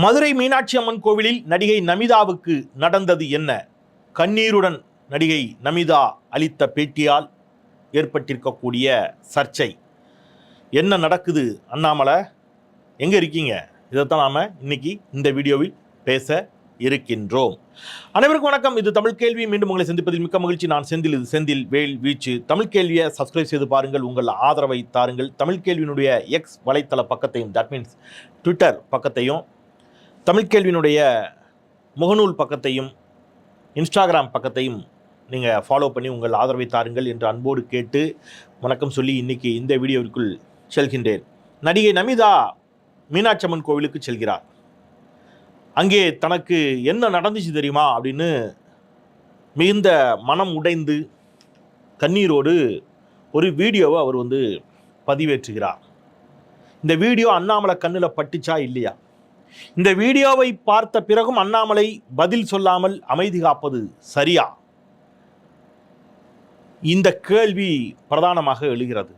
மதுரை மீனாட்சி அம்மன் கோவிலில் நடிகை நமிதாவுக்கு நடந்தது என்ன? கண்ணீருடன் நடிகை நமிதா அளித்த பேட்டியால் ஏற்பட்டிருக்கக்கூடிய சர்ச்சை. என்ன நடக்குது அண்ணாமலை? எங்கே இருக்கீங்க? இதைத்தான் நாம் இன்னைக்கு இந்த வீடியோவில் பேச இருக்கின்றோம். அனைவருக்கும் வணக்கம். இது தமிழ் கேள்வி. மீண்டும் உங்களை சந்திப்பதில் மிக்க மகிழ்ச்சி. நான் செந்தில். இது செந்தில் வேல் வீச்சு. தமிழ் கேள்வியை சப்ஸ்கிரைப் செய்து பாருங்கள். உங்கள் ஆதரவை தாருங்கள். தமிழ் கேள்வியினுடைய எக்ஸ் வலைத்தள பக்கத்தையும் தட் மீன்ஸ் ட்விட்டர் பக்கத்தையும் தமிழ் கேள்வியினுடைய முகநூல் பக்கத்தையும் இன்ஸ்டாகிராம் பக்கத்தையும் நீங்கள் ஃபாலோ பண்ணி உங்கள் ஆதரவை தாருங்கள் என்று அன்போடு கேட்டு வணக்கம் சொல்லி இன்னைக்கு இந்த வீடியோவிற்குள் செல்கின்றேன். நடிகை நமிதா மீனாட்சி அம்மன் கோவிலுக்கு செல்கிறார். அங்கே தனக்கு என்ன நடந்துச்சு தெரியுமா அப்படின்னு மிகுந்த மனம் உடைந்து கண்ணீரோடு ஒரு வீடியோவை அவர் வந்து பதிவேற்றுகிறார். இந்த வீடியோ அண்ணாமலை கண்ணில் பட்டுச்சா இல்லையா? இந்த வீடியோவை பார்த்த பிறகும் அண்ணாமலை பதில் சொல்லாமல் அமைதி காப்பது சரியா? இந்த கேள்வி பிரதானமாக எழுகிறது.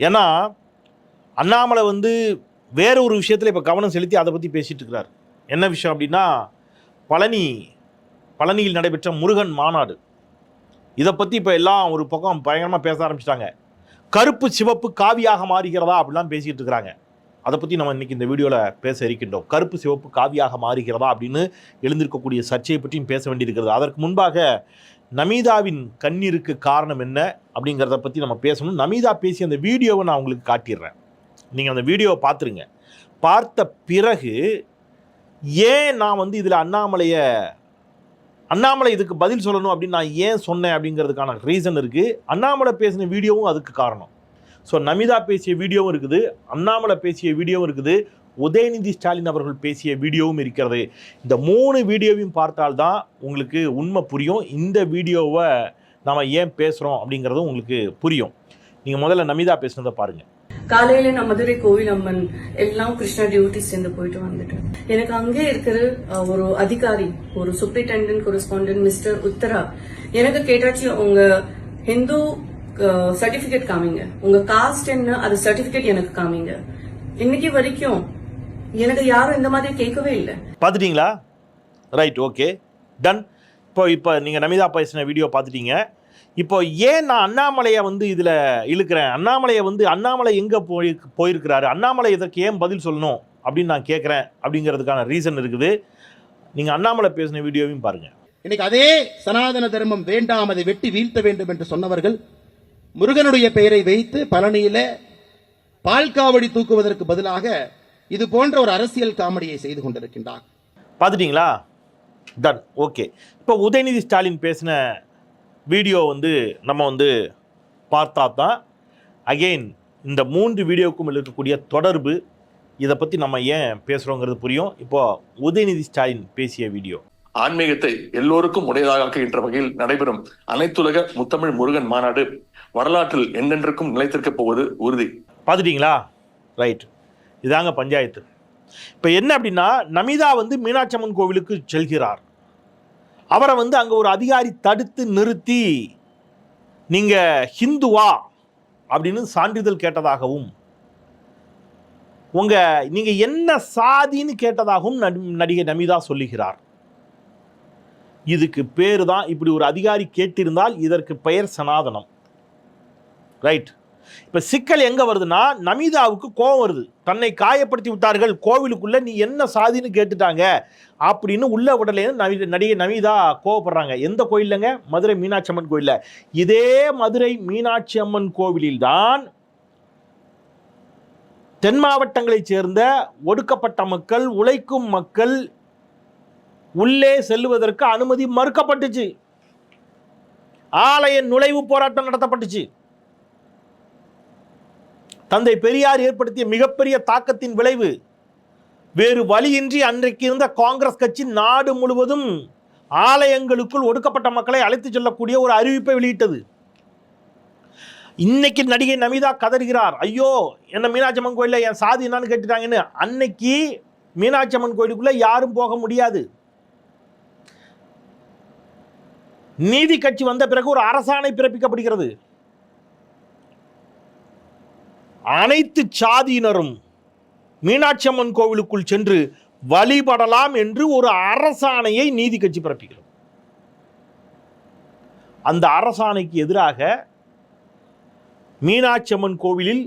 ஏன்னா அண்ணாமலை வந்து வேற ஒரு விஷயத்தில் இப்போ கவனம் செலுத்தி அதை பற்றி பேசிட்டுருக்கிறார் என்ன விஷயம் அப்படின்னா பழனி பழனியில் நடைபெற்ற முருகன் மாநாடு. இதை பற்றி இப்போ எல்லாம் ஒரு பக்கம் பயங்கரமாக பேச ஆரம்பிச்சிட்டாங்க. கருப்பு சிவப்பு காவியாக மாறுகிறதா அப்படிலாம் பேசிகிட்டு இருக்கிறாங்க. அதை பற்றி நம்ம இன்றைக்கி இந்த வீடியோவில் பேச இருக்கின்றோம். கருப்பு சிவப்பு காவியாக மாறுகிறதா அப்படின்னு எழுந்திருக்கக்கூடிய சர்ச்சையை பற்றியும் பேச வேண்டியிருக்கிறது. அதற்கு முன்பாக நமீதாவின் கண்ணீருக்கு காரணம் என்ன அப்படிங்கிறத பற்றி நம்ம பேசணும். நமீதா பேசிய அந்த வீடியோவை நான் உங்களுக்கு காட்டிடுறேன். நீங்கள் அந்த வீடியோவை பார்த்துருங்க. பார்த்த பிறகு ஏன் நான் வந்து இதில் அண்ணாமலையை அண்ணாமலை இதுக்கு பதில் சொல்லணும் அப்படின்னு நான் ஏன் சொன்னேன் அப்படிங்கிறதுக்கான ரீசன் இருக்குது அண்ணாமலை பேசின வீடியோவும் அதுக்கு காரணம். ஸோ நமிதா பேசிய வீடியோவும் இருக்குது அண்ணாமலை பேசிய வீடியோவும் இருக்குது உதயநிதி ஸ்டாலின் அவர்கள் பேசிய வீடியோவும் இருக்கிறது. இந்த மூணு வீடியோவையும் பார்த்தால்தான் உங்களுக்கு உண்மை புரியும். இந்த வீடியோவை நாம் ஏன் பேசுகிறோம் அப்படிங்கிறதும் உங்களுக்கு புரியும். நீங்கள் முதல்ல நமிதா பேசுனதை பாருங்கள் காலையில நான் மதுரை கோவில் அம்மன் எல்லாம் கிருஷ்ணா டியூட்டி சேர்ந்து போயிட்டு வந்துட்டேன். எனக்கு அங்கே இருக்கிற ஒரு அதிகாரி ஒரு சூப்பரிண்டென்டென்ட் கொரஸ்பாண்டன்ட் மிஸ்டர் உத்தரா எனக்கு கேட்டாச்சு உங்க ஹிந்து சர்டிபிகேட் காமிங்க. உங்க காஸ்ட் என்ன அது சர்டிபிகேட் எனக்கு காமிங்க. இன்னைக்கு வரைக்கும் எனக்கு யாரும் இந்த மாதிரி கேட்கவே இல்லை. பார்த்துட்டீங்களா? ரைட் ஓகே டன் இப்போ இப்போ நீங்கள் நமிதா பேசின வீடியோ பார்த்துட்டீங்க. இப்போ ஏன் நான் அண்ணாமலையை வந்து இதில் இழுக்கிறேன்? அண்ணாமலையை வந்து அண்ணாமலை எங்கே போய் போயிருக்கிறாரு? அண்ணாமலை இதற்கு ஏன் பதில் சொல்லணும்? அப்படின்னு நான் கேட்குறேன். அப்படிங்கிறதுக்கான ரீசன் இருக்குது. நீங்கள் அண்ணாமலை பேசின வீடியோவையும் பாருங்கள் இன்னைக்கு அதே சனாதன தர்மம் வேண்டாம் அதை வெட்டி வீழ்த்த வேண்டும் என்று சொன்னவர்கள் முருகனுடைய பெயரை வைத்து பழனியில பால் காவடி தூக்குவதற்கு பதிலாக இது போன்ற ஒரு அரசியல் காமெடியை செய்து கொண்டிருக்கின்றார். பார்த்துட்டீங்களா? டன் ஓகே இப்போ உதயநிதி ஸ்டாலின் பேசின வீடியோ வந்து நம்ம வந்து பார்த்தா தான் அகெயின் இந்த மூன்று வீடியோவுக்கும் இருக்கக்கூடிய தொடர்பு இதை பற்றி நம்ம ஏன் பேசுகிறோங்கிறது புரியும். இப்போ உதயநிதி ஸ்டாலின் பேசிய வீடியோ. ஆன்மீகத்தை எல்லோருக்கும் உடையதாக ஆக்குகின்ற வகையில் நடைபெறும் அனைத்துலக முத்தமிழ் முருகன் மாநாடு வரலாற்றில் என்றென்றுக்கும் நிலைத்திருக்கப் போவது உறுதி. பார்த்துட்டீங்களா? ரைட் இதாங்க பஞ்சாயத்து. இப்போ என்ன அப்படின்னா நமிதா வந்து மீனாட்சி அம்மன் கோவிலுக்கு செல்கிறார். அவரை வந்து அங்கே ஒரு அதிகாரி தடுத்து நிறுத்தி நீங்கள் ஹிந்துவா அப்படின்னு சான்றிதழ் கேட்டதாகவும் உங்கள் நீங்கள் என்ன சாதின்னு கேட்டதாகவும் நடிகை நமிதா சொல்லுகிறார். இதுக்கு பேர் தான் இப்படி ஒரு அதிகாரி கேட்டிருந்தால் இதற்கு பெயர் சனாதனம். ரைட் இப்போ சிக்கல் எங்கே வருதுன்னா நமிதாவுக்கு கோவம் வருது. தன்னை காயப்படுத்தி விட்டார்கள் கோவிலுக்குள்ளே நீ என்ன சாதின்னு கேட்டுட்டாங்க. அப்படின்னு உள்ள உடலே நவி நடிகை நமிதா கோவப்படுறாங்க. எந்த கோயில்லங்க? மதுரை மீனாட்சி அம்மன் கோயிலில். இதே மதுரை மீனாட்சி அம்மன் கோவிலில் தான் தென் மாவட்டங்களைச் சேர்ந்த ஒடுக்கப்பட்ட மக்கள் உழைக்கும் மக்கள் உள்ளே செல்லுவதற்கு அனுமதி மறுக்கப்பட்டுச்சு. ஆலய நுழைவு போராட்டம் நடத்தப்பட்டுச்சு. தந்தை பெரியார் ஏற்படுத்திய மிகப்பெரிய தாக்கத்தின் விளைவு வேறு வழியின்றி அன்றைக்கு இருந்த காங்கிரஸ் கட்சி நாடு முழுவதும் ஆலயங்களுக்குள் ஒடுக்கப்பட்ட மக்களை அழைத்துச் செல்லக்கூடிய ஒரு அறிவிப்பை வெளியிட்டது. இன்னைக்கு நடிகை நமிதா கதறுகிறார். ஐயோ என்ன மீனாட்சி அம்மன் கோயிலில் என் சாதி என்னான்னு கேட்டுட்டாங்கன்னு அன்னைக்கு மீனாட்சி அம்மன் கோயிலுக்குள்ள யாரும் போக முடியாது. நீதி கட்சி வந்த பிறகு ஒரு அரசாணை பிறப்பிக்கப்படுகிறது. அனைத்து சாதியினரும் மீனாட்சி அம்மன் கோவிலுக்குள் சென்று வழிபடலாம் என்று ஒரு அரசாணையை நீதி கட்சி பிறப்பிக்கிறது. அந்த அரசாணைக்கு எதிராக மீனாட்சி அம்மன் கோவிலில்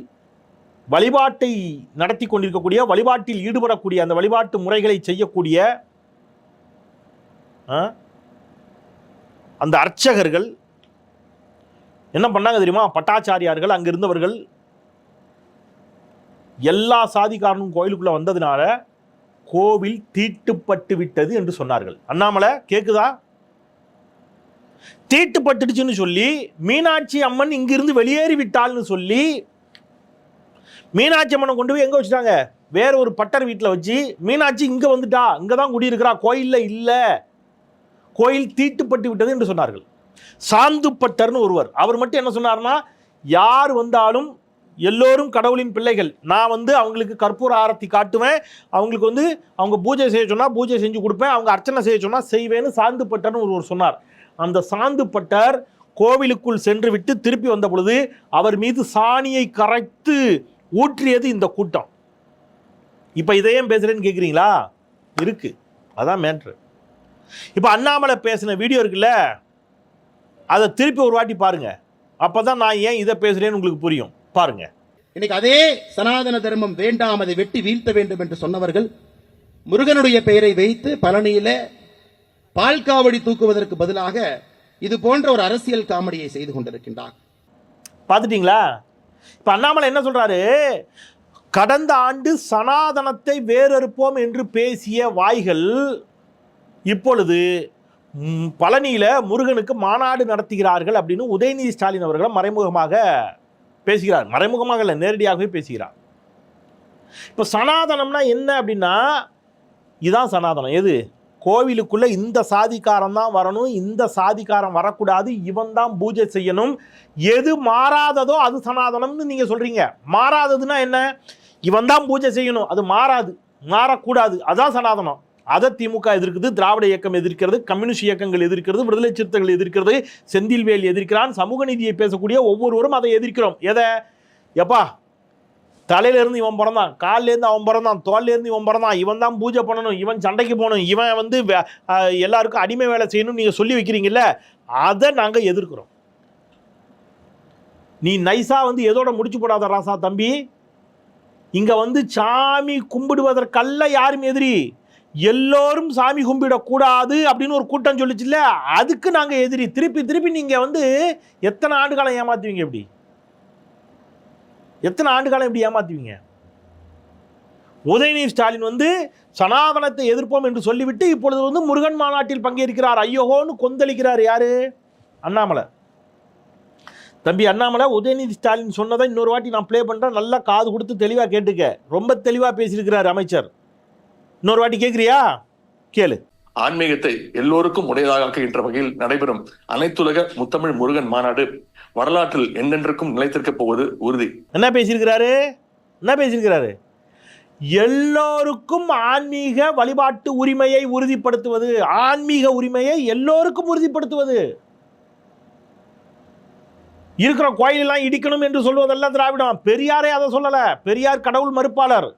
வழிபாட்டை நடத்தி கொண்டிருக்கக்கூடிய வழிபாட்டில் ஈடுபடக்கூடிய அந்த வழிபாட்டு முறைகளை செய்யக்கூடிய ஆ, அந்த அர்ச்சகர்கள் என்ன பண்ணாங்க தெரியுமா? பட்டாச்சாரியார்கள் அங்கிருந்தவர்கள் எல்லா சாதிக்காரனும் கோயிலுக்குள்ள வந்ததுனால கோவில் தீட்டுப்பட்டு விட்டது என்று சொன்னார்கள். அண்ணாமலை கேக்குதா? தீட்டுப்பட்டுடுச்சுன்னு சொல்லி மீனாட்சி அம்மன் இங்கிருந்து வெளியேறி விட்டாள்னு சொல்லி மீனாட்சி அம்மனை கொண்டு போய் எங்க வச்சுட்டாங்க? வேற ஒரு பட்டர் வீட்டில் வச்சு மீனாட்சி இங்க வந்துட்டா இங்கே தான் குடியிருக்கிறா கோயில்ல இல்ல. கோயில் தீட்டுப்பட்டு விட்டது என்று சொன்னார்கள். சாந்து பட்டர்னு ஒருவர் அவர் மட்டும் என்ன சொன்னார்னா யார் வந்தாலும் எல்லோரும் கடவுளின் பிள்ளைகள். நான் வந்து அவங்களுக்கு கற்பூர ஆரத்தி காட்டுவேன். அவங்களுக்கு வந்து அவங்க பூஜை செய்ய சொன்னால் பூஜை செஞ்சு கொடுப்பேன். அவங்க அர்ச்சனை செய்ய சொன்னால் செய்வேன்னு சாந்து பட்டர்னு ஒருவர் சொன்னார். அந்த சாந்து பட்டர் கோவிலுக்குள் சென்று விட்டு திருப்பி வந்த பொழுது அவர் மீது சாணியை கரைத்து ஊற்றியது இந்த கூட்டம். இப்போ இதையும் பேசுகிறேன்னு கேட்குறீங்களா இருக்கு. அதான் மேட்ரு இப்போ அண்ணாமலை பேசின வீடியோ இருக்குல்ல? அதை திருப்பி ஒரு வாட்டி பாருங்க. அப்பதான் நான் ஏன் இதை பேசுகிறேன்னு உங்களுக்கு புரியும். பாருங்க. இன்னைக்கு அதே சனாதன தர்மம் வேண்டாம் அதை வெட்டி வீழ்த்த வேண்டும் என்று சொன்னவர்கள் முருகனுடைய பெயரை வைத்து பழனியில பால்காவடி தூக்குவதற்கு பதிலாக இது போன்ற ஒரு அரசியல் காமெடியை செய்து கொண்டிருக்கின்றார். பார்த்துட்டீங்களா? இப்போ அண்ணாமலை என்ன சொல்றாரு? கடந்த ஆண்டு சனாதனத்தை வேறறுப்போம் என்று பேசிய வாய்கள் இப்பொழுது பழனியில முருகனுக்கு மாநாடு நடத்துகிறார்கள் அப்படின்னு உதயநிதி ஸ்டாலின் அவர்கள் மறைமுகமாக பேசுகிறார். மறைமுகமாக இல்லை நேரடியாகவே பேசுகிறார். இப்போ சனாதனம்னா என்ன அப்படின்னா இதுதான் சனாதனம். எது? கோவிலுக்குள்ள இந்த சாதிக்காரன் தான் வரணும் இந்த சாதிக்காரன் வரக்கூடாது இவன் தான் பூஜை செய்யணும். எது மாறாததோ அது சனாதனம்னு நீங்க சொல்றீங்க. மாறாததுன்னா என்ன? இவன் தான் பூஜை செய்யணும். அது மாறாது. மாறக்கூடாது. அதான் சனாதனம். அதை திமுக எதிர்க்குது திராவிட இயக்கம் எதிர்க்கிறது கம்யூனிஸ்ட் இயக்கங்கள் எதிர்க்கிறது விடுதலை சிறுத்தைகள் எதிர்க்கிறது செந்தில்வேல் எதிர்க்கிறான் சமூக நீதியை பேசக்கூடிய ஒவ்வொருவரும் அதை எதிர்க்கிறோம். எதை? எப்பா தலையிலேருந்து இவன் பிறந்தான் கால்லருந்து அவன் பிறந்தான் தோல்லேருந்து இவன் பிறந்தான் இவன் தான் பூஜை பண்ணணும் இவன் சண்டைக்கு போகணும் இவன் வந்து வே- எல்லாருக்கும் அடிமை வேலை செய்யணும்னு நீங்கள் சொல்லி வைக்கிறீங்கல்ல அதை நாங்கள் எதிர்க்கிறோம். நீ நைஸாக வந்து எதோட முடிச்சு போடாத ராசா தம்பி? இங்கே வந்து சாமி கும்பிடுவதற்கல்ல யாரும் எதிரி. எல்லோரும் சாமி கும்பிடக்கூடாது அப்படின்னு ஒரு கூட்டம் சொல்லிச்சுல்ல அதுக்கு நாங்கள் எதிரி. திருப்பி திருப்பி நீங்கள் வந்து எத்தனை ஆண்டு காலம் ஏமாத்துவீங்க இப்படி? எத்தனை ஆண்டு காலம் இப்படி ஏமாற்றுவீங்க உதயநிதி ஸ்டாலின் வந்து சனாதனத்தை எதிர்ப்போம் என்று சொல்லிவிட்டு இப்பொழுது வந்து முருகன் மாநாட்டில் பங்கேற்கிறார். ஐயோகோன்னு கொந்தளிக்கிறார் யாரு? அண்ணாமலை. தம்பி அண்ணாமலை உதயநிதி ஸ்டாலின் சொன்னதை இன்னொரு வாட்டி நான் ப்ளே பண்ணுறேன் நல்லா காது கொடுத்து தெளிவாக கேட்டுக்க. ரொம்ப தெளிவாக பேசியிருக்கிறார் அமைச்சர். இன்னொரு வாட்டி கேட்குறியா கேளு. ஆன்மீகத்தை எல்லோருக்கும் உடையதாக ஆக்குகின்ற வகையில் நடைபெறும் அனைத்துலக முத்தமிழ் முருகன் மாநாடு வரலாற்றில் என்றென்றுக்கும் நிலைத்திருக்கப் போவது உறுதி. என்ன பேசியிருக்கிறாரு? என்ன பேசியிருக்கிறாரு? எல்லோருக்கும் ஆன்மீக வழிபாட்டு உரிமையை உறுதிப்படுத்துவது ஆன்மீக உரிமையை எல்லோருக்கும் உறுதிப்படுத்துவது. இருக்கிற கோயிலெல்லாம் இடிக்கணும் என்று சொல்வதெல்லாம் திராவிடம். பெரியாரே அதை சொல்லல. பெரியார் கடவுள் மறுப்பாளர்.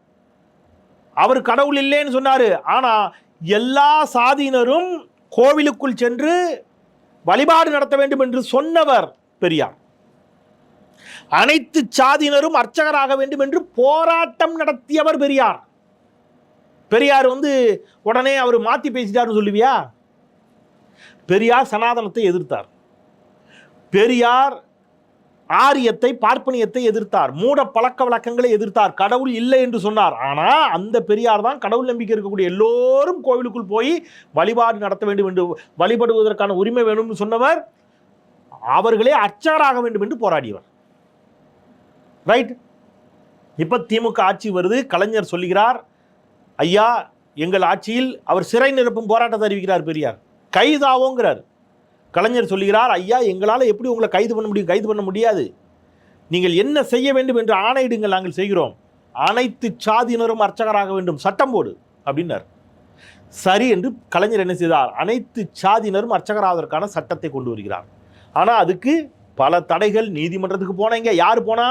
அவர் கடவுள் இல்லைன்னு சொன்னார். ஆனால் எல்லா சாதியினரும் கோவிலுக்குள் சென்று வழிபாடு நடத்த வேண்டும் என்று சொன்னவர் பெரியார். அனைத்து சாதியினரும் அர்ச்சகராக வேண்டும் என்று போராட்டம் நடத்தியவர் பெரியார். பெரியார் வந்து உடனே அவர் மாற்றி பேசிட்டாருன்னு சொல்லுவியா? பெரியார் சனாதனத்தை எதிர்த்தார். பெரியார் ஆரியத்தை பார்ப்பனியத்தை எதிர்த்தார். மூட பழக்க வழக்கங்களை எதிர்த்தார். கடவுள் இல்லை என்று சொன்னார். ஆனால் அந்த பெரியார் தான் கடவுள் நம்பிக்கை இருக்கக்கூடிய எல்லோரும் கோவிலுக்குள் போய் வழிபாடு நடத்த வேண்டும் என்று வழிபடுவதற்கான உரிமை வேணும்னு சொன்னவர் அவர்களே அர்ச்சகராக வேண்டும் என்று போராடியவர். ரைட் இப்போ திமுக ஆட்சி வருது. கலைஞர் சொல்லுகிறார் ஐயா எங்கள் ஆட்சியில் அவர் சிறை நிரப்பும் போராட்டத்தை அறிவிக்கிறார் பெரியார். கைதாவோங்கிறார். கலைஞர் சொல்லுகிறார் ஐயா எங்களால் எப்படி உங்களை கைது பண்ண முடியும்? கைது பண்ண முடியாது. நீங்கள் என்ன செய்ய வேண்டும் என்று ஆணையிடுங்கள் நாங்கள் செய்கிறோம். அனைத்து சாதியினரும் அர்ச்சகராக வேண்டும். சட்டம் போடு அப்படின்னார். சரி என்று கலைஞர் என்ன செய்தார்? அனைத்து சாதியினரும் அர்ச்சகராவதற்கான சட்டத்தை கொண்டு வருகிறார். ஆனால் அதுக்கு பல தடைகள் நீதிமன்றத்துக்கு போனீங்க யார் போனா?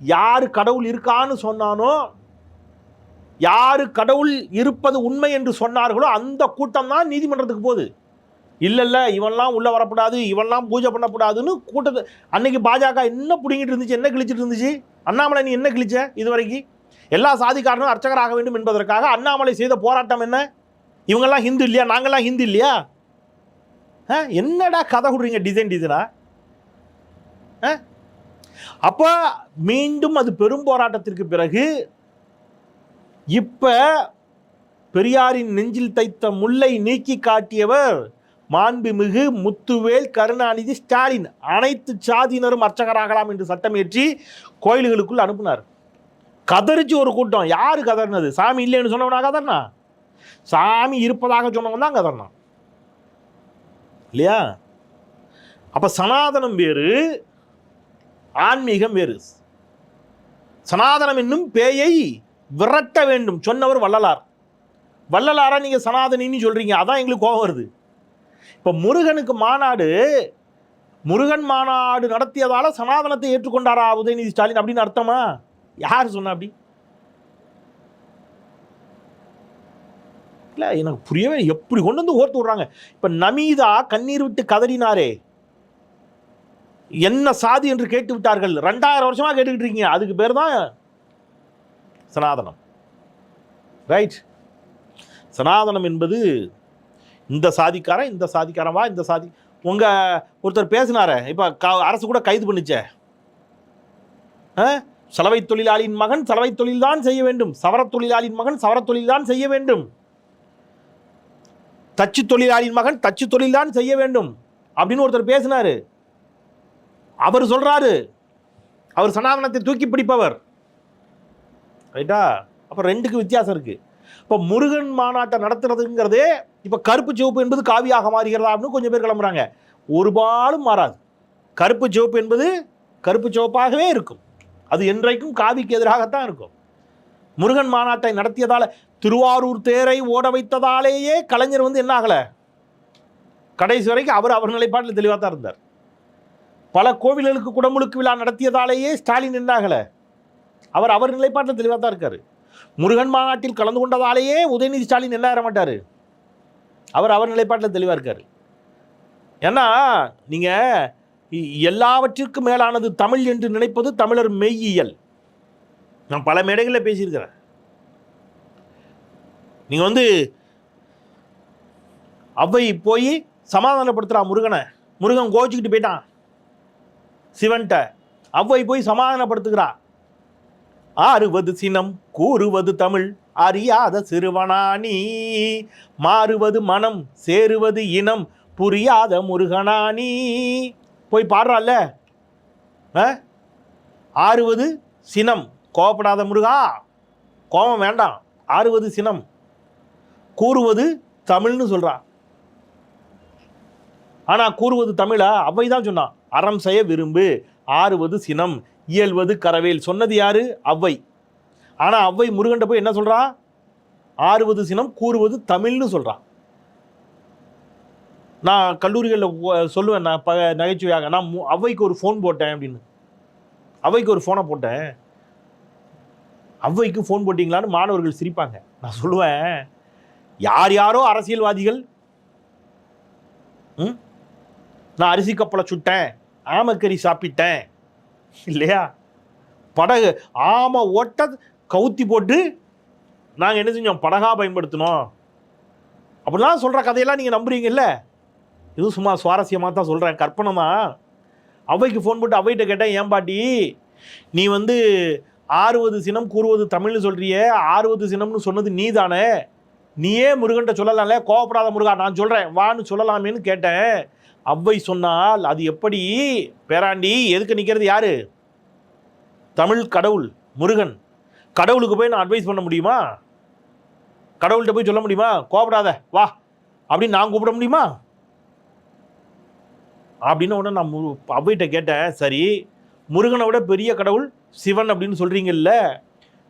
யார் கடவுள் இருக்கான்னு சொன்னானோ யார் கடவுள் இருப்பது உண்மை என்று சொன்னார்களோ அந்த கூட்டம் தான் நீதிமன்றத்துக்கு போகுது. இல்லைல்ல இவன்லாம் உள்ளே வரக்கூடாது இவன்லாம் பூஜை பண்ணக்கூடாதுன்னு கூட்டத்தை அன்னைக்கு பாஜக என்ன பிடிங்கிட்டு இருந்துச்சு என்ன கிழிச்சிட்டு இருந்துச்சு? அண்ணாமலை நீ என்ன கிழிச்ச இது வரைக்கும் எல்லா சாதிக்காரனும் அர்ச்சகராக வேண்டும் என்பதற்காக அண்ணாமலை செய்த போராட்டம் என்ன? இவங்கெல்லாம் ஹிந்து இல்லையா? நாங்கள்லாம் ஹிந்து இல்லையா? ஆ, என்னடா கதை விடுறீங்க டிசைன் டிசைனா அப்போ மீண்டும் அது பெரும் போராட்டத்திற்கு பிறகு இப்போ பெரியாரின் நெஞ்சில் தைத்த முல்லை நீக்கி காட்டியவர் மாண்புமிகு முத்துவேல் கருணாநிதி ஸ்டாலின். அனைத்து சாதியினரும் அர்ச்சகராகலாம் என்று சட்டம் ஏற்றி கோயில்களுக்குள் அனுப்புனார். கதறிச்சு ஒரு கூட்டம். யார் கதறினது? சாமி இல்லைன்னு சொன்னவனா கதறினா? சாமி இருப்பதாக சொன்னவன் தான் கதறினான். இல்லையா? அப்போ சனாதனம் வேறு ஆன்மீகம் வேறு. சனாதனம் என்னும் பேயை விரட்ட வேண்டும் சொன்னவர் வள்ளலார். வள்ளலாரா நீங்கள் சனாதனின்னு சொல்கிறீங்க அதான் எங்களுக்கு கோபம் வருது. இப்போ முருகனுக்கு மாநாடு முருகன் மாநாடு நடத்தியதால் சனாதனத்தை ஏற்றுக்கொண்டாரா உதயநிதி ஸ்டாலின் அப்படின்னு அர்த்தமா? யார் சொன்னா அப்படி? இல்லை எனக்கு புரியவே எப்படி கொண்டு வந்து ஓர்த்து விடுறாங்க? இப்போ நமீதா கண்ணீர் விட்டு கதறினாரே. என்ன சாதி என்று கேட்டு விட்டார்கள்? ரெண்டாயிரம் வருஷமாக கேட்டுக்கிட்டு இருக்கீங்க. அதுக்கு பேர் தான் சனாதனம். ரைட் சனாதனம் என்பது இந்த சாதிக்காரன் இந்த சாதிக்காரன் வா இந்த சாதி உங்க ஒருத்தர் பேசினாரே இப்போ க- அரசு கூட கைது பண்ணிச்சே. ஆ? சலவை தொழிலாளியின் மகன் சலவை தொழில் தான் செய்ய வேண்டும். சவரத் தொழிலாளியின் மகன் சவரத் தொழில் தான் செய்ய வேண்டும். தச்சு தொழிலாளியின் மகன் தச்சு தொழில் தான் செய்ய வேண்டும். அப்படின்னு ஒருத்தர் பேசினாரு. அவர் சொல்கிறாரு அவர் சனாதனத்தை தூக்கி பிடிப்பவர். ரைட்டா? அப்புறம் ரெண்டுக்கு வித்தியாசம் இருக்கு. இப்போ முருகன் மாநாட்டை நடத்துறதுங்கிறதே இப்போ கருப்பு சிவப்பு என்பது காவியாக மாறுகிறதா அப்படின்னு கொஞ்சம் பேர் கிளம்புறாங்க. ஒருபாலும் மாறாது. கருப்பு சிவப்பு என்பது கருப்பு சிவப்பாகவே இருக்கும். அது என்றைக்கும் காவிக்கு எதிராகத்தான் இருக்கும். முருகன் மாநாட்டை நடத்தியதால் திருவாரூர் தேரை ஓட வைத்ததாலேயே கலைஞர் வந்து என்ன ஆகலை? கடைசி வரைக்கும் அவர் அவர் நிலைப்பாட்டில் தெளிவாக தான் இருந்தார். பல கோவில்களுக்கு குடமுழுக்கு விழா நடத்தியதாலேயே ஸ்டாலின் என்ன அவர் அவர் நிலைப்பாட்டில் தெளிவாக தான் இருக்கார். முருகன் மாநாட்டில் கலந்து கொண்டதாலேயே உதயநிதி ஸ்டாலின் என்ன மாட்டார் அவர் அவர் நிலைப்பாட்டில் தெளிவாக இருக்கார். ஏன்னா நீங்கள் எல்லாவற்றிற்கும் மேலானது தமிழ் என்று நினைப்பது தமிழர் மெய்யியல். நான் பல மேடைகளில் பேசியிருக்கிறேன். நீங்கள் வந்து அவ்வை போய் சமாதானப்படுத்துகிறா முருகனை. முருகன் கோச்சிக்கிட்டு போயிட்டான். சிவன்கிட்ட அவ்வை போய் சமாதானப்படுத்துகிறா. ஆறுவது சினம் கூறுவது தமிழ் அறியாத சிறுவனானி. மாறுவது மனம் சேருவது இனம் புரியாத முருகனானி. போய் பாடுறால்ல ஆ? ஆறுவது சினம் கோவப்படாத முருகா? கோபம் வேண்டாம். ஆறுவது சினம் கூறுவது தமிழ்னு சொல்கிறான் ஆனால் கூறுவது தமிழா? அவை தான் சொன்னான். அறம் செய்ய விரும்பு. ஆறுவது சினம் இயல்வது கரவேல். சொன்னது யாரு? அவ்வை. ஆனால் அவ்வை முருகன்ட்ட போய் என்ன சொல்கிறான் ஆறுவது சினம் கூறுவது தமிழ்னு சொல்கிறான் நான் கல்லூரிகளில் சொல்லுவேன் நான் ப நகைச்சுவையாக. நான் மு- ஒரு ஃபோன் போட்டேன் அப்படின்னு. அவைக்கு ஒரு ஃபோனை போட்டேன். அவ்வைக்கு ஃபோன் போட்டிங்களான்னு மாணவர்கள் சிரிப்பாங்க. நான் சொல்லுவேன் யார் யாரோ அரசியல்வாதிகள்? ம்? நான் அரிசி கப்பலை சுட்டேன் ஆமக்கறி சாப்பிட்டேன். இல்லையா? படகு. ஆமை ஓட்ட கவுத்தி போட்டு நாங்கள் என்ன செஞ்சோம்? படகாக பயன்படுத்தினோம். அப்படிலாம் சொல்கிற கதையெல்லாம் நீங்கள் நம்புறீங்கல்ல? இது சும்மா சுவாரஸ்யமாக தான் சொல்கிறேன் கற்பனை தான். அவைக்கு ஃபோன் போட்டு அவைகிட்ட கேட்டேன் ஏன் பாட்டி நீ வந்து ஆறுவது சினம் கூறுவது தமிழ்னு சொல்கிறிய ஆறுவது சினம்னு சொன்னது நீ தானே நீயே முருகன்ட்ட சொல்லலாம்ல? கோவப்படாத முருகா நான் சொல்கிறேன் வான்னு சொல்லலாமேன்னு கேட்டேன். அவ்வை சொன்னால் அது எப்படி? பேராண்டி எதுக்கு நிற்கிறது யாரு? தமிழ் கடவுள் முருகன். கடவுளுக்கு போய் நான் அட்வைஸ் பண்ண முடியுமா? கடவுள்கிட்ட போய் சொல்ல முடியுமா? கோபப்படாத வா. அப்படின்னு நான் கூப்பிட முடியுமா? அப்படின்னு உடனே நான் மு- அவ்வைகிட்ட கேட்டேன் சரி முருகனை விட பெரிய கடவுள் சிவன் அப்படின்னு சொல்கிறீங்கல்ல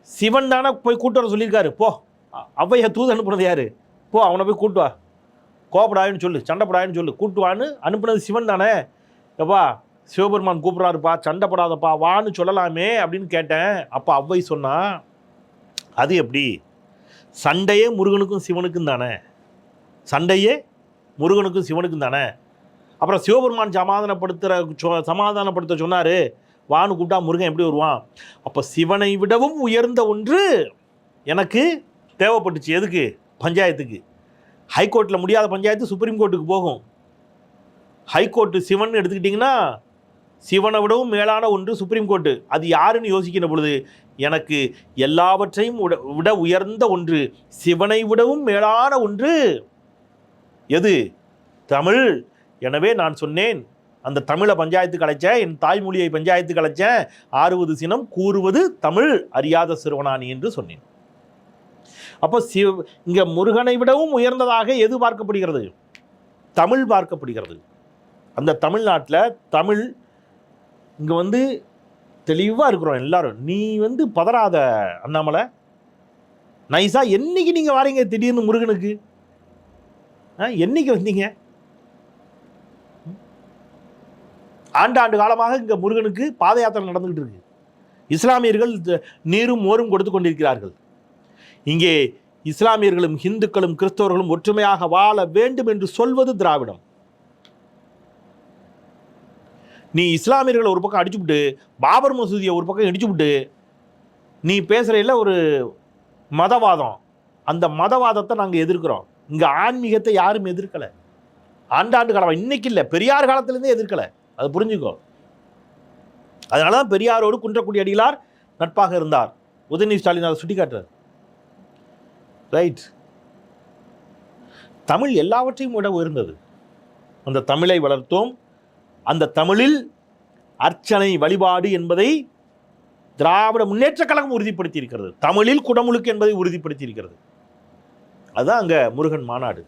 சிவன் தானே போய் கூட்டு வர சொல்லியிருக்காரு. போ. அ- தூது அனுப்புனது யாரு? போ அவனை போய் கூட்டு வா. கோபடாயின்னு சொல்லு சண்டைப்படாயின்னு சொல்லு. கூட்டு வான்னு அனுப்புனது சிவன் தானே. எப்பா சிவபெருமான் கூப்பிட்றாருப்பா சண்டைப்படாதப்பா வான்னு சொல்லலாமே அப்படின்னு கேட்டேன். அப்போ அவ்வை சொன்னா அது எப்படி? சண்டையே முருகனுக்கும் சிவனுக்கும் தானே. சண்டையே முருகனுக்கும் சிவனுக்கும் தானே. அப்புறம் சிவபெருமான் சமாதானப்படுத்துகிற சொ சமாதானப்படுத்த சொன்னார். வான்னு கூப்பிட்டா முருகன் எப்படி வருவான்? அப்போ சிவனை விடவும் உயர்ந்த ஒன்று எனக்கு தேவைப்பட்டுச்சு. எதுக்கு? பஞ்சாயத்துக்கு. ஹைகோர்ட்டில் முடியாத பஞ்சாயத்து சுப்ரீம் கோர்ட்டுக்கு போகும். ஹைகோர்ட்டு சிவன் எடுத்துக்கிட்டிங்கன்னா சிவனை விடவும் மேலான ஒன்று சுப்ரீம் கோர்ட்டு அது யாருன்னு யோசிக்கிற பொழுது எனக்கு எல்லாவற்றையும் விட விட உயர்ந்த ஒன்று சிவனை விடவும் மேலான ஒன்று. எது? தமிழ். எனவே நான் சொன்னேன் அந்த தமிழை பஞ்சாயத்து கலைச்சேன் என் தாய்மொழியை பஞ்சாயத்து கலைச்சேன் ஆறுவது சினம் கூறுவது தமிழ் அறியாத சிறுவனானி என்று சொன்னேன். அப்போ சிவ இங்கே முருகனை விடவும் உயர்ந்ததாக எது பார்க்கப்படுகிறது? தமிழ் பார்க்கப்படுகிறது. அந்த தமிழ்நாட்டில் தமிழ் இங்கே வந்து தெளிவாக இருக்கிறோம் எல்லாரும். நீ வந்து பதறாத அண்ணாமலை. நைஸாக என்னைக்கு நீங்கள் வாரீங்க திடீர்னு முருகனுக்கு? ஆ என்னைக்கு வந்தீங்க? ஆண்டாண்டு காலமாக இங்கே முருகனுக்கு பாத யாத்திரை நடந்துகிட்டு இருக்கு. இஸ்லாமியர்கள் த- நீரும் மோரும் கொடுத்து கொண்டிருக்கிறார்கள். இங்கே இஸ்லாமியர்களும் இந்துக்களும் கிறிஸ்தவர்களும் ஒற்றுமையாக வாழ வேண்டும் என்று சொல்வது திராவிடம். நீ இஸ்லாமியர்களை ஒரு பக்கம் அடிச்சுவிட்டு பாபர் மசூதியை ஒரு பக்கம் இடிச்சுவிட்டு நீ பேசுகிறதில் ஒரு மதவாதம். அந்த மதவாதத்தை நாங்கள் எதிர்க்கிறோம். இங்கே ஆன்மீகத்தை யாரும் எதிர்க்கலை. ஆண்டாண்டு காலம் இன்னைக்கு இல்லை. பெரியார் காலத்திலேருந்தே எதிர்க்கலை. அது புரிஞ்சுக்கோ. அதனால தான் பெரியாரோடு குன்றக்குடி அடிகளார் நட்பாக இருந்தார். உதயநிதி ஸ்டாலின் அதை சுட்டி காட்டுறார் ரைட் தமிழ் எல்லாவற்றையும் விட உயர்ந்தது. அந்த தமிழை வளர்த்தோம். அந்த தமிழில் அர்ச்சனை வழிபாடு என்பதை திராவிட முன்னேற்ற கழகம் உறுதிப்படுத்தி இருக்கிறது தமிழில் குடமுழுக்கு என்பதை உறுதிப்படுத்தி இருக்கிறது அதுதான் அங்கே முருகன் மாநாடு.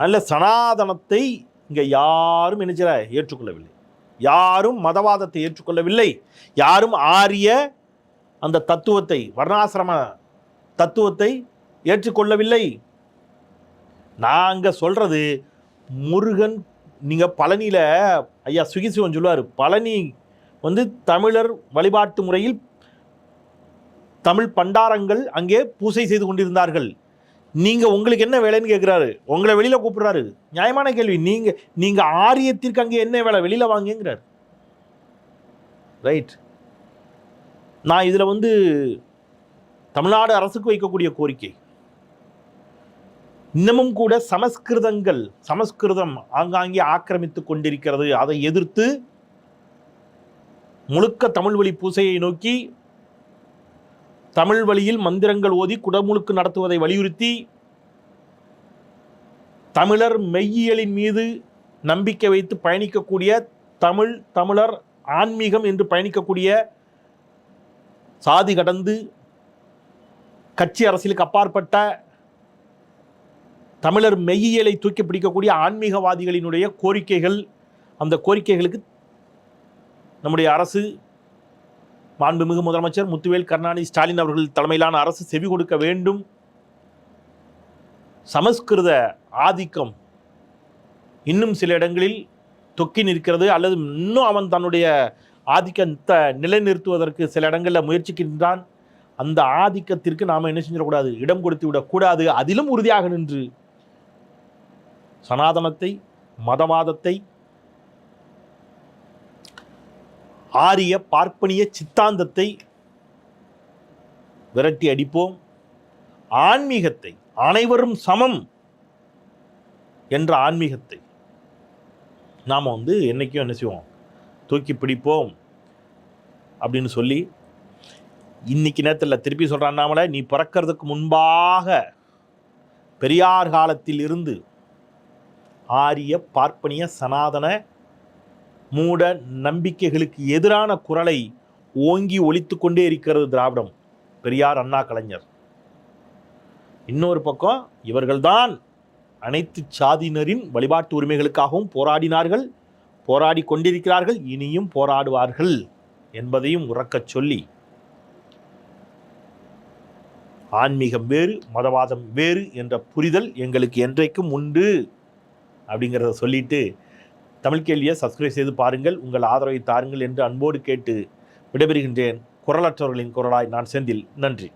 நல்ல சனாதனத்தை இங்கே யாரும் நினைச்சிட ஏற்றுக்கொள்ளவில்லை. யாரும் மதவாதத்தை ஏற்றுக்கொள்ளவில்லை. யாரும் ஆரிய அந்த தத்துவத்தை வர்ணாசிரம தத்துவத்தை ஏற்றுக்கொள்ளவில்லை. நான் அங்கே சொல்கிறது முருகன் நீங்கள் பழனியில் ஐயா சுகிசிவன் சொல்லுவார் பழனி வந்து தமிழர் வழிபாட்டு முறையில் தமிழ் பண்டாரங்கள் அங்கே பூசை செய்து கொண்டிருந்தார்கள். நீங்கள் உங்களுக்கு என்ன வேலைன்னு கேட்குறாரு உங்களை வெளியில் கூப்பிடுறாரு. நியாயமான கேள்வி. நீங்கள் நீங்கள் ஆரியத்திற்கு அங்கே என்ன வேலை? வெளியில் வாங்குங்கிறார். ரைட் நான் இதில் வந்து தமிழ்நாடு அரசுக்கு வைக்கக்கூடிய கோரிக்கை. இன்னமும் கூட சமஸ்கிருதங்கள் சமஸ்கிருதம் ஆங்காங்கே ஆக்கிரமித்து கொண்டிருக்கிறது. அதை எதிர்த்து முழுக்க தமிழ் வழி பூசையை நோக்கி தமிழ் வழியில் மந்திரங்கள் ஓதி குடமுழுக்கு நடத்துவதை வலியுறுத்தி தமிழர் மெய்யியலின் மீது நம்பிக்கை வைத்து பயணிக்கக்கூடிய தமிழ் தமிழர் ஆன்மீகம் என்று பயணிக்கக்கூடிய சாதி கடந்து கட்சி அரசியலுக்கு அப்பாற்பட்ட தமிழர் மெய்யியலை தூக்கி பிடிக்கக்கூடிய ஆன்மீகவாதிகளினுடைய கோரிக்கைகள் அந்த கோரிக்கைகளுக்கு நம்முடைய அரசு மாண்புமிகு முதலமைச்சர் முத்துவேல் கருணாநிதி ஸ்டாலின் அவர்கள் தலைமையிலான அரசு செவி கொடுக்க வேண்டும். சமஸ்கிருத ஆதிக்கம் இன்னும் சில இடங்களில் தொக்கி நிற்கிறது. அல்லது இன்னும் அவன் தன்னுடைய ஆதிக்கத்தை நிலைநிறுத்துவதற்கு சில இடங்களில் முயற்சிக்கின்றான். அந்த ஆதிக்கத்திற்கு நாம் என்ன செஞ்சிடக்கூடாது? இடம் கொடுத்து விடக்கூடாது. அதிலும் உறுதியாக நின்று. சனாதனத்தை மதவாதத்தை ஆரிய பார்ப்பனிய சித்தாந்தத்தை விரட்டி அடிப்போம். ஆன்மீகத்தை அனைவரும் சமம் என்ற ஆன்மீகத்தை நாம் வந்து என்றைக்கும் என்ன செய்வோம்? தூக்கி பிடிப்போம் அப்படின்னு சொல்லி இன்னைக்கு நேரத்தில் திருப்பி சொல்கிறான்னாமல நீ பிறக்கிறதுக்கு முன்பாக பெரியார் காலத்தில் இருந்து ஆரிய பார்ப்பனிய சனாதன மூட நம்பிக்கைகளுக்கு எதிரான குரலை ஓங்கி ஒழித்து கொண்டே இருக்கிறது திராவிடம் பெரியார் அண்ணா கலைஞர். இன்னொரு பக்கம் இவர்கள்தான் அனைத்து சாதியினரின் வழிபாட்டு உரிமைகளுக்காகவும் போராடினார்கள். போராடி கொண்டிருக்கிறார்கள் இனியும் போராடுவார்கள் என்பதையும் உறக்கச் சொல்லி. ஆன்மீகம் வேறு மதவாதம் வேறு என்ற புரிதல் எங்களுக்கு என்றைக்கும் உண்டு அப்படிங்கிறத சொல்லிட்டு தமிழ் கேள்வியை சப்ஸ்கிரைப் செய்து பாருங்கள் உங்கள் ஆதரவை தாருங்கள் என்று அன்போடு கேட்டு விடைபெறுகின்றேன். குரலற்றவர்களின் குரலாய் நான் செந்தில். நன்றி.